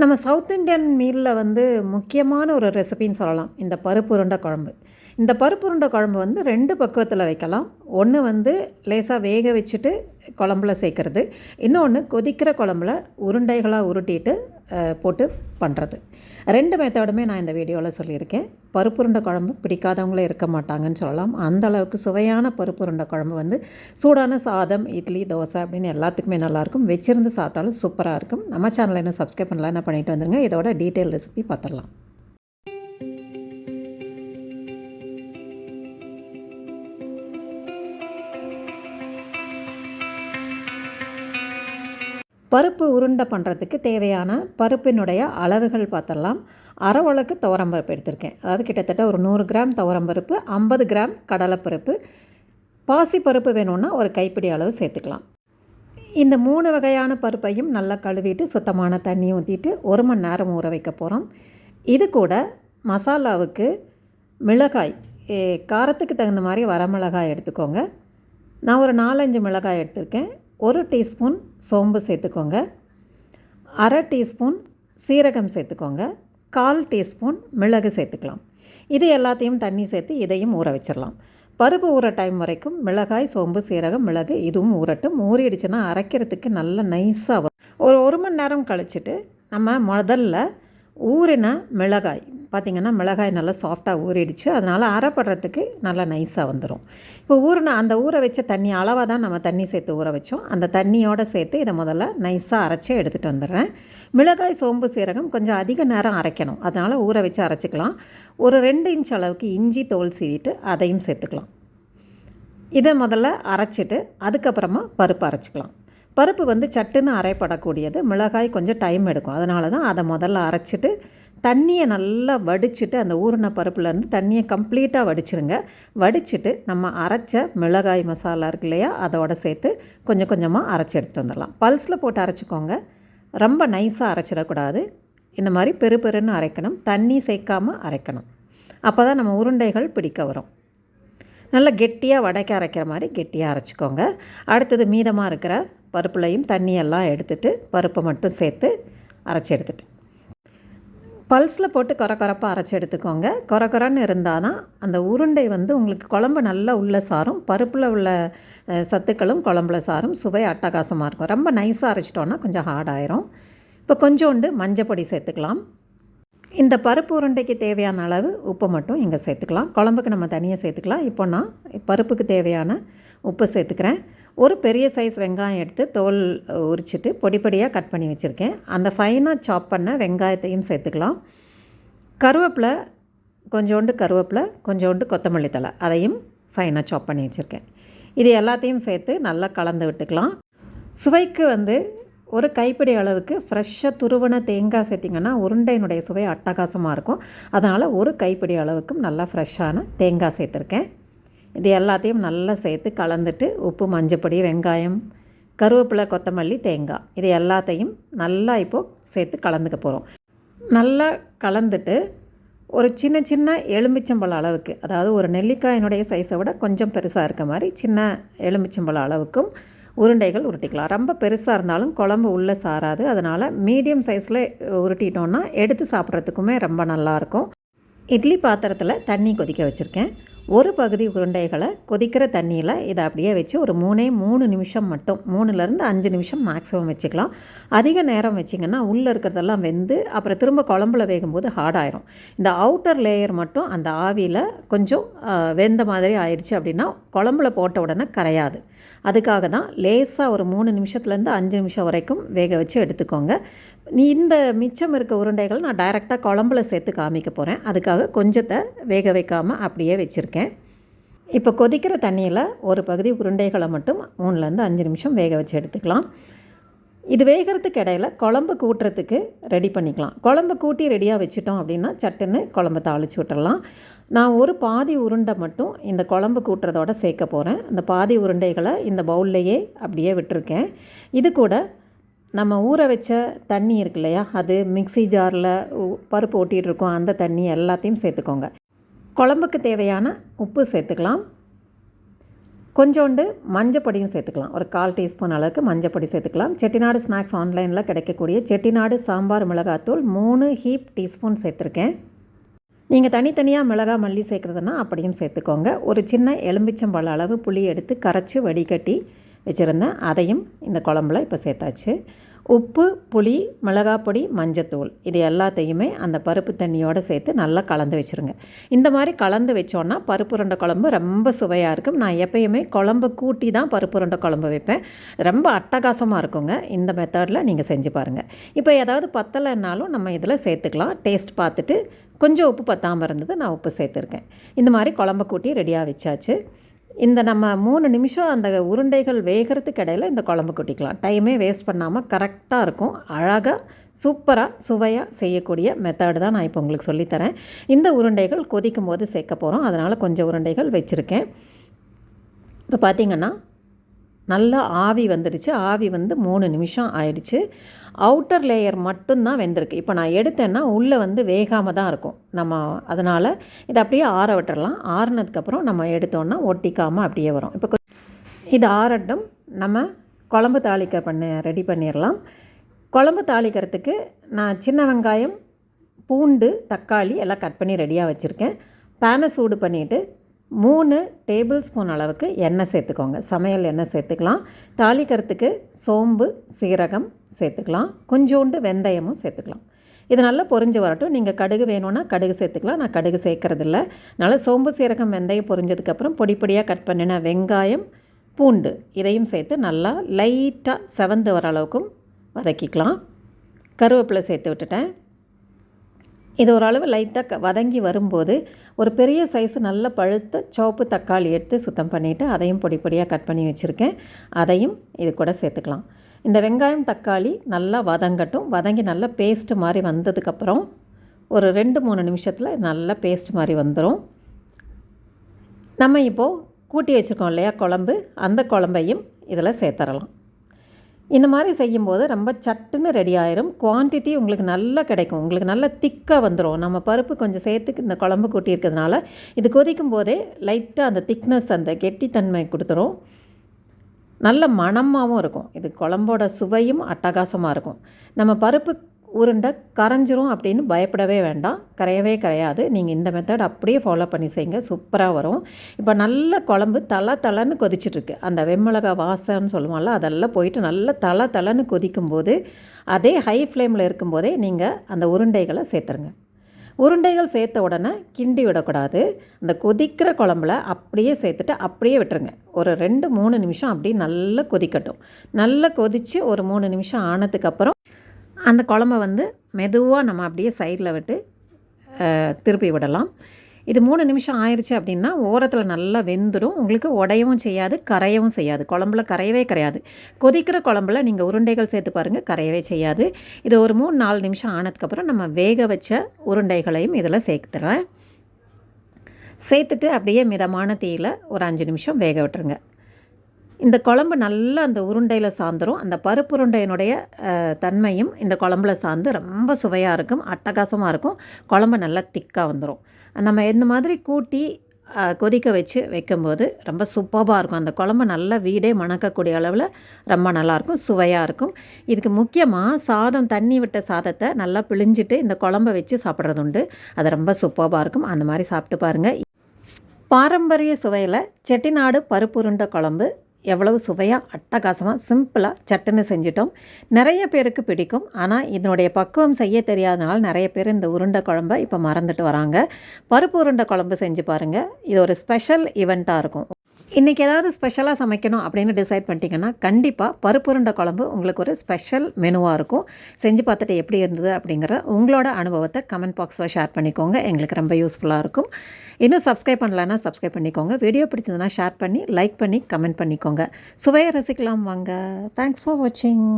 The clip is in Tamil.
நம்ம சவுத் இண்டியன் மீலில் வந்து முக்கியமான ஒரு ரெசிபின்னு சொல்லலாம். இந்த பருப்பு உருண்டை குழம்பு. இந்த பருப்பு உருண்டை குழம்பு வந்து ரெண்டு பக்குவத்தில் வைக்கலாம். ஒன்று வந்து லேசாக வேக வச்சுட்டு குழம்புல சேர்க்குறது. இன்னொன்று கொதிக்கிற குழம்புல உருண்டைகளாக உருட்டிட்டு போட்டு பண்ணுறது ரெண்டு மெத்தடுமே நான் இந்த வீடியோவில் சொல்லியிருக்கேன். பருப்புருண்டை குழம்பு பிடிக்காதவங்களே இருக்க மாட்டாங்கன்னு சொல்லலாம். அந்த அளவுக்கு சுவையான பருப்பு உருண்டை குழம்பு வந்து சூடான சாதம் இட்லி தோசை அப்படின்னு எல்லாத்துக்குமே நல்லாயிருக்கும். வச்சிருந்து சாப்பிட்டாலும் சூப்பராக இருக்கும். நம்ம சேனலை இன்னும் சப்ஸ்கிரைப் பண்ணலாம் என்ன பண்ணிட்டு வந்துருங்க. இதோட டீட்டெயில் ரெசிபி பார்த்துடலாம் பருப்பு உருண்டை பண்ணுறதுக்கு தேவையான பருப்பினுடைய அளவுகள் பார்த்துடலாம். அரை உலக்கு துவரம்பருப்பு எடுத்திருக்கேன். அதாவது கிட்டத்தட்ட ஒரு நூறு கிராம் துவரம்பருப்பு ஐம்பது கிராம் கடலைப்பருப்பு. பாசிப்பருப்பு வேணும்னா ஒரு கைப்பிடி அளவு சேர்த்துக்கலாம். இந்த மூணு வகையான பருப்பையும் நல்லா கழுவிட்டு சுத்தமான தண்ணி ஊற்றிட்டு ஒரு மணி நேரம் ஊற வைக்க போகிறோம் இது கூட மசாலாவுக்கு மிளகாய் ஏ, காரத்துக்கு தகுந்த மாதிரி வரமிளகாய் எடுத்துக்கோங்க. நான் ஒரு நாலஞ்சு மிளகாய் எடுத்திருக்கேன். ஒரு டீஸ்பூன் சோம்பு சேர்த்துக்கோங்க. அரை டீஸ்பூன் சீரகம் சேர்த்துக்கோங்க. கால் டீஸ்பூன் மிளகு சேர்த்துக்கலாம். இது எல்லாத்தையும் தண்ணி சேர்த்து இதையும் ஊற வச்சிடலாம். பருப்பு ஊற டைம் வரைக்கும் மிளகாய் சோம்பு சீரகம் மிளகு இதுவும் ஊறட்டும். ஊறிடுச்சுன்னா அரைக்கிறதுக்கு நல்ல நைஸாக வரும். ஒரு ஒரு மணி நேரம் கழிச்சிட்டு நம்ம முதல்ல ஊறின மிளகாய் பார்த்திங்கன்னா மிளகாய் நல்லா சாஃப்டாக ஊறிடுச்சு. அதனால் அரைப்படுறதுக்கு நல்லா நைஸாக வந்துடும் இப்போ ஊறின அந்த ஊற வச்ச தண்ணி அளவாக தான் நம்ம தண்ணி சேர்த்து ஊற வச்சோம். அந்த தண்ணியோடு சேர்த்து இதை முதல்ல நைஸாக அரைச்சி எடுத்துகிட்டு வந்துடுறேன். மிளகாய் சோம்பு சீரகம் கொஞ்சம் அதிக நேரம் அரைக்கணும். அதனால் ஊற வச்சு அரைச்சிக்கலாம். ஒரு ரெண்டு இன்ச் அளவுக்கு இஞ்சி தோல் சீவிட்டு அதையும் சேர்த்துக்கலாம். இதை முதல்ல அரைச்சிட்டு அதுக்கப்புறமா பருப்பு அரைச்சிக்கலாம். பருப்பு வந்து சட்டுன்னு அரைப்படக்கூடியது. மிளகாய் கொஞ்சம் டைம் எடுக்கும். அதனால தான் அதை முதல்ல அரைச்சிட்டு தண்ணியை நல்லா வடிச்சிட்டு அந்த ஊறின பருப்புலேருந்து தண்ணியை கம்ப்ளீட்டாக வடிச்சிருங்க. வடிச்சிட்டு நம்ம அரைச்ச மிளகாய் மசாலா இருக்கு இல்லையா அதோட சேர்த்து கொஞ்சம் கொஞ்சமாக அரைச்சி எடுத்துகிட்டு வந்துடலாம். பல்ஸில் போட்டு அரைச்சிக்கோங்க. ரொம்ப நைஸாக அரைச்சிடக்கூடாது. இந்த மாதிரி பெரு பெருன்னு அரைக்கணும். தண்ணி சேர்க்காமல் அரைக்கணும். அப்போ தான் நம்ம உருண்டைகள் பிடிக்க வரும். நல்லா கெட்டியாக வடைக்க அரைக்கிற மாதிரி கெட்டியாக அரைச்சிக்கோங்க. அடுத்தது மீதமாக இருக்கிற பருப்புலையும் தண்ணியெல்லாம் எடுத்துட்டு பருப்பை மட்டும் சேர்த்து அரைச்சி எடுத்துட்டு. பல்ஸில் போட்டு கொர கொரப்பாக அரைச்சி எடுத்துக்கோங்க. கொர கொரன்னு இருந்தால் தான் அந்த உருண்டை வந்து உங்களுக்கு குழம்பு நல்லா உள்ள சாரும் பருப்பில் உள்ள சத்துக்களும் குழம்புல சாரும் சுவை அட்டகாசமாக இருக்கும். ரொம்ப நைஸாக அரைச்சிட்டோன்னா கொஞ்சம் ஹார்ட் ஆயிரும். இப்போ கொஞ்சோண்டு மஞ்சப்பொடி சேர்த்துக்கலாம். இந்த பருப்பு உருண்டைக்கு தேவையான அளவு உப்பு மட்டும் இங்கே சேர்த்துக்கலாம். குழம்புக்கு நம்ம தனியாக சேர்த்துக்கலாம். இப்போ நான் பருப்புக்கு தேவையான உப்பு சேர்த்துக்கிறேன். ஒரு பெரிய சைஸ் வெங்காயம் எடுத்து தோல் உரிச்சிட்டு பொடி பொடியாக கட் பண்ணி வச்சுருக்கேன். அந்த ஃபைனாக சாப் பண்ண வெங்காயத்தையும் சேர்த்துக்கலாம். கருவேப்பிலை கொஞ்சோண்டு கருவேப்பிலை கொஞ்சோண்டு கொத்தமல்லி தழை அதையும் ஃபைனாக சாப் பண்ணி வச்சுருக்கேன். இது எல்லாத்தையும் சேர்த்து நல்லா கலந்து விட்டுக்கலாம். சுவைக்கு வந்து ஒரு கைப்பிடி அளவுக்கு ஃப்ரெஷ்ஷாக துருவன தேங்காய் சேர்த்திங்கன்னா உருண்டையினுடைய சுவை அட்டகாசமாக இருக்கும். அதனால் ஒரு கைப்பிடி அளவுக்கும் நல்லா ஃப்ரெஷ்ஷான தேங்காய் சேர்த்துருக்கேன். இது எல்லாத்தையும் நல்லா சேர்த்து கலந்துட்டு உப்பு மஞ்சப்பொடி வெங்காயம் கருவேப்பிலை கொத்தமல்லி தேங்காய். இது எல்லாத்தையும் நல்லா இப்போது சேர்த்து கலந்துக்க போகிறோம் நல்லா கலந்துட்டு ஒரு சின்ன சின்ன எலுமிச்சம்பழம் அளவுக்கு அதாவது ஒரு நெல்லிக்காயினுடைய சைஸை விட கொஞ்சம் பெருசாக இருக்க மாதிரி சின்ன எலுமிச்சம்பழம் அளவுக்கும் உருண்டைகள் உருட்டிக்கலாம். ரொம்ப பெருசாக இருந்தாலும் குழம்பு உள்ளே சாராது. அதனால் மீடியம் சைஸில் உருட்டிட்டோன்னா எடுத்து சாப்பிட்றதுக்குமே ரொம்ப நல்லாயிருக்கும் இட்லி பாத்திரத்தில் தண்ணி கொதிக்க வச்சுருக்கேன். ஒரு பகுதி உருண்டைகளை கொதிக்கிற தண்ணியில் இதை அப்படியே வச்சு ஒரு மூணே மூணு நிமிஷம் மட்டும் மூணுலேருந்து அஞ்சு நிமிஷம் மேக்ஸிமம் வச்சுக்கலாம். அதிக நேரம் வச்சிங்கன்னா உள்ளே இருக்கிறதெல்லாம் வெந்து அப்புறம் திரும்ப குழம்புல வேகும்போது ஹார்ட் ஆயிரும். இந்த அவுட்டர் லேயர் மட்டும் அந்த ஆவியில் கொஞ்சம் வெந்த மாதிரி ஆயிடுச்சு அப்படின்னா குழம்புல போட்ட உடனே கரையாது. அதுக்காக தான் லேசாக ஒரு மூணு நிமிஷத்துலேருந்து அஞ்சு நிமிஷம் வரைக்கும் வேக வச்சு எடுத்துக்கோங்க. நீ இந்த மிச்சம் இருக்க உருண்டைகள் நான் டைரெக்டாக குழம்புல சேர்த்து காமிக்க போகிறேன் அதுக்காக கொஞ்சத்தை வேக வைக்காமல் அப்படியே வச்சுருக்கேன். இப்போ கொதிக்கிற தண்ணியில் ஒரு பகுதி உருண்டைகளை மட்டும் மூணுலேருந்து அஞ்சு நிமிஷம் வேக வச்சு எடுத்துக்கலாம். இது வேகிறதுக்கு இடையில குழம்பு கூட்டுறதுக்கு ரெடி பண்ணிக்கலாம். குழம்பு கூட்டி ரெடியாக வச்சுட்டோம் அப்படின்னா சட்டுன்னு குழம்பு தாளித்து விட்டுடலாம் நான் ஒரு பாதி உருண்டை மட்டும் இந்த குழம்பு கூட்டுறதோட சேர்க்க போகிறேன் அந்த பாதி உருண்டைகளை இந்த பவுல்லையே அப்படியே விட்டுருக்கேன். இது கூட நம்ம ஊற வச்ச தண்ணி இருக்கு இல்லையா அது மிக்ஸி ஜாரில் பருப்பு ஓட்டிகிட்டு இருக்கோம். அந்த தண்ணி எல்லாத்தையும் சேர்த்துக்கோங்க. குழம்புக்கு தேவையான உப்பு சேர்த்துக்கலாம். கொஞ்சோண்டு மஞ்சப்பொடியும் சேர்த்துக்கலாம். ஒரு கால் டீஸ்பூன் அளவுக்கு மஞ்சப்பொடி சேர்த்துக்கலாம். செட்டிநாடு ஸ்நாக்ஸ் ஆன்லைனில் கிடைக்கக்கூடிய செட்டிநாடு சாம்பார் மிளகாத்தூள் மூணு ஹீப் டீஸ்பூன் சேர்த்துருக்கேன். நீங்கள் தனித்தனியாக மிளகா மல்லி சேர்க்குறதுனா அப்படியும் சேர்த்துக்கோங்க. ஒரு சின்ன எலும்பிச்சம்பழ அளவு புளி எடுத்து கரைச்சி வடிகட்டி வச்சுருந்தேன். அதையும் இந்த குழம்புல இப்போ சேர்த்தாச்சு. உப்பு புளி மிளகாப்பொடி மஞ்சத்தூள். இது எல்லாத்தையுமே அந்த பருப்பு தண்ணியோடு சேர்த்து நல்லா கலந்து வச்சுருங்க. இந்த மாதிரி கலந்து வச்சோன்னா பருப்பு உருண்டை குழம்பு ரொம்ப சுவையாக இருக்கும். நான் எப்பயுமே குழம்பு கூட்டி தான் பருப்பு உருண்டை குழம்பு வைப்பேன். ரொம்ப அட்டகாசமாக இருக்குங்க. இந்த மெத்தடில் நீங்கள் செஞ்சு பாருங்கள் இப்போ ஏதாவது பத்தலைன்னாலும் நம்ம இதில் சேர்த்துக்கலாம். டேஸ்ட் பார்த்துட்டு கொஞ்சம் உப்பு பத்தாமல் இருந்தது நான் உப்பு சேர்த்துருக்கேன். இந்த மாதிரி குழம்பு கூட்டி ரெடியாக வச்சாச்சு. இந்த நம்ம மூணு நிமிஷம் அந்த உருண்டைகள் வேகிறதுக்கு இடையில் இந்த குழம்பு கொட்டிக்கலாம். டைமே வேஸ்ட் பண்ணாமல் கரெக்டாக இருக்கும். அழகாக சூப்பராக சுவையாக செய்யக்கூடிய மெத்தடு தான் நான் இப்போ உங்களுக்கு சொல்லித்தரேன் இந்த உருண்டைகள் கொதிக்கும் போது சேர்க்க போகிறோம் அதனால் கொஞ்சம் உருண்டைகள் வச்சுருக்கேன். இப்போ பார்த்திங்கன்னா நல்லா ஆவி வந்துடுச்சு. ஆவி வந்து மூணு நிமிஷம் ஆயிடுச்சு. அவுட்டர் லேயர் மட்டும்தான் வெந்திருக்கு. இப்போ நான் எடுத்தேன்னா உள்ளே வந்து வேகாமல் தான் இருக்கும். நம்ம அதனால் இதை அப்படியே ஆற விட்டுறலாம். ஆறுனதுக்கப்புறம் நம்ம எடுத்தோன்னா ஒட்டிக்காமல் அப்படியே வரும். இப்போ இது ஆறட்டும். நம்ம குழம்பு தாளிக்க பண்ண ரெடி பண்ணிடலாம் குழம்பு தாளிக்கிறதுக்கு நான் சின்ன வெங்காயம் பூண்டு தக்காளி எல்லாம் கட் பண்ணி ரெடியாக வச்சுருக்கேன். பேனை சூடு பண்ணிவிட்டு மூணு டேபிள் ஸ்பூன் அளவுக்கு எண்ணெய் சேர்த்துக்கோங்க. சமையல் எண்ணெய் சேர்த்துக்கலாம். தாளிக்கிறதுக்கு சோம்பு சீரகம் சேர்த்துக்கலாம். கொஞ்சோண்டு வெந்தயமும் சேர்த்துக்கலாம். இது நல்லா பொரிஞ்சு வரட்டும். நீங்கள் கடுகு வேணும்னா கடுகு சேர்த்துக்கலாம். நான் கடுகு சேர்க்குறதில்ல. அதனால் சோம்பு சீரகம் வெந்தயம் பொரிஞ்சதுக்கப்புறம் பொடி பொடியாக கட் பண்ணின வெங்காயம் பூண்டு இதையும் சேர்த்து நல்லா லைட்டாக செவந்து வர அளவுக்கும் வதக்கிக்கலாம். கருவேப்பிலை சேர்த்து விட்டுட்டேன். இது ஓரளவு லைட்டாக வதங்கி வரும்போது ஒரு பெரிய சைஸு நல்ல பழுத்த சோப்பு தக்காளி எடுத்து சுத்தம் பண்ணிவிட்டு அதையும் பொடி பொடியாக கட் பண்ணி வச்சுருக்கேன். அதையும் இது கூட சேர்த்துக்கலாம். இந்த வெங்காயம் தக்காளி நல்லா வதங்கட்டும். வதங்கி நல்லா பேஸ்ட்டு மாதிரி வந்ததுக்கப்புறம் ஒரு ரெண்டு மூணு நிமிஷத்தில் நல்லா பேஸ்ட் மாதிரி வந்துடும் நம்ம இப்போது கூட்டி வச்சுருக்கோம் இல்லையா குழம்பு? அந்த குழம்பையும் இதில் சேர்த்துறலாம் இந்த மாதிரி செய்யும்போது ரொம்ப சட்டுன்னு ரெடி ஆயிரும். குவான்டிட்டி உங்களுக்கு நல்லா கிடைக்கும். உங்களுக்கு நல்லா திக்காக வந்துடும் நம்ம பருப்பு கொஞ்சம் சேர்த்துக்கு இந்த குழம்பு கூட்டி இருக்கிறதுனால இது கொதிக்கும் போதே லைட்டாக அந்த திக்னஸ் அந்த கெட்டித்தன்மை கொடுத்துரும். நல்ல மணமாகவும் இருக்கும். இது குழம்போட சுவையும் அட்டகாசமாக இருக்கும். நம்ம பருப்பு உருண்டை கரைஞ்சிரும் அப்படின்னு பயப்படவே வேண்டாம். கரையவே கரையாது. நீங்கள் இந்த மெத்தட் அப்படியே ஃபாலோ பண்ணி செய்யுங்க. சூப்பராக வரும். இப்போ நல்ல குழம்பு தலை தலைன்னு கொதிச்சிட்ருக்கு அந்த வெம்மளகா வாசம்னு சொல்லுவாங்கள அதெல்லாம் போயிட்டு நல்லா தலை தலைன்னு கொதிக்கும்போது அதே ஹை ஃப்ளேமில் இருக்கும்போதே நீங்கள் அந்த உருண்டைகளை சேர்த்துருங்க. உருண்டைகள் சேர்த்த உடனே கிண்டி விடக்கூடாது. அந்த கொதிக்கிற குழம்புல அப்படியே சேர்த்துட்டு அப்படியே விட்டுருங்க. ஒரு ரெண்டு மூணு நிமிஷம் அப்படியே நல்லா கொதிக்கட்டும். நல்லா கொதித்து ஒரு மூணு நிமிஷம் ஆனதுக்கப்புறம் அந்த குழம்ப வந்து மெதுவாக நம்ம அப்படியே சைடில் விட்டு திருப்பி விடலாம். இது மூணு நிமிஷம் ஆயிடுச்சு அப்படின்னா ஓரத்தில் நல்லா வெந்துடும். உங்களுக்கு உடையவும் செய்யாது கரையவும் செய்யாது. குழம்புல கரையவே கரையாது. கொதிக்கிற குழம்புல நீங்கள் உருண்டைகள் சேர்த்து பாருங்கள் கரையவே செய்யாது. இது ஒரு மூணு நாலு நிமிஷம் ஆனதுக்கப்புறம் நம்ம வேக வச்ச உருண்டைகளையும் இதில் சேர்த்துறேன். சேர்த்துட்டு அப்படியே மிதமான தீயில் ஒரு அஞ்சு நிமிஷம் வேக விட்டுருங்க. இந்த குழம்பு நல்லா அந்த உருண்டையில் சார்ந்துடும் அந்த பருப்பு உருண்டையினுடைய தன்மையும் இந்த குழம்புல சார்ந்து ரொம்ப சுவையாக இருக்கும் அட்டகாசமாக இருக்கும். குழம்பு நல்லா திக்காக வந்துடும் நம்ம இந்த மாதிரி கூட்டி கொதிக்க வச்சு வைக்கும்போது ரொம்ப சூப்பராக இருக்கும். அந்த குழம்பு நல்லா வீடே மணக்கக்கூடிய அளவில் ரொம்ப நல்லாயிருக்கும் சுவையாக இருக்கும். இதுக்கு முக்கியமாக சாதம் தண்ணி விட்ட சாதத்தை நல்லா பிழிஞ்சிட்டு இந்த குழம்பை வச்சு சாப்பிட்றது உண்டு அது ரொம்ப சூப்பராக இருக்கும். அந்த மாதிரி சாப்பிட்டு பாருங்கள் பாரம்பரிய சுவையில் செட்டிநாடு பருப்பு உருண்டை குழம்பு எவ்வளவு சுவையாக அட்டகாசமாக சிம்பிளாக சட்டுன்னு செஞ்சிட்டோம். நிறைய பேருக்கு பிடிக்கும். ஆனால் இதனுடைய பக்குவம் செய்ய தெரியாதனால நிறைய பேர் இந்த உருண்டை குழம்பை இப்போ மறந்துட்டு வராங்க. பருப்பு உருண்டை குழம்பு செஞ்சு பாருங்கள் இது ஒரு ஸ்பெஷல் ஈவெண்ட்டாக இருக்கும். இன்றைக்கி ஏதாவது ஸ்பெஷலாக சமைக்கணும் அப்படின்னு டிசைட் பண்ணிட்டீங்கன்னா கண்டிப்பாக பருப்புருண்டை குழம்பு உங்களுக்கு ஒரு ஸ்பெஷல் மெனுவாக இருக்கும். செஞ்சு பார்த்துட்டு எப்படி இருந்தது அப்படிங்கிற உங்களோட அனுபவத்தை கமெண்ட் பாக்ஸில் ஷேர் பண்ணிக்கோங்க. எங்களுக்கு ரொம்ப யூஸ்ஃபுல்லாக இருக்கும். இன்னும் சப்ஸ்கிரைப் பண்ணலன்னா சப்ஸ்கிரைப் பண்ணிக்கோங்க. வீடியோ பிடிச்சதுன்னா ஷேர் பண்ணி லைக் பண்ணி கமெண்ட் பண்ணிக்கோங்க. சுவையை ரசிக்கலாம் வாங்க. தேங்க்ஸ் ஃபார் வாட்சிங்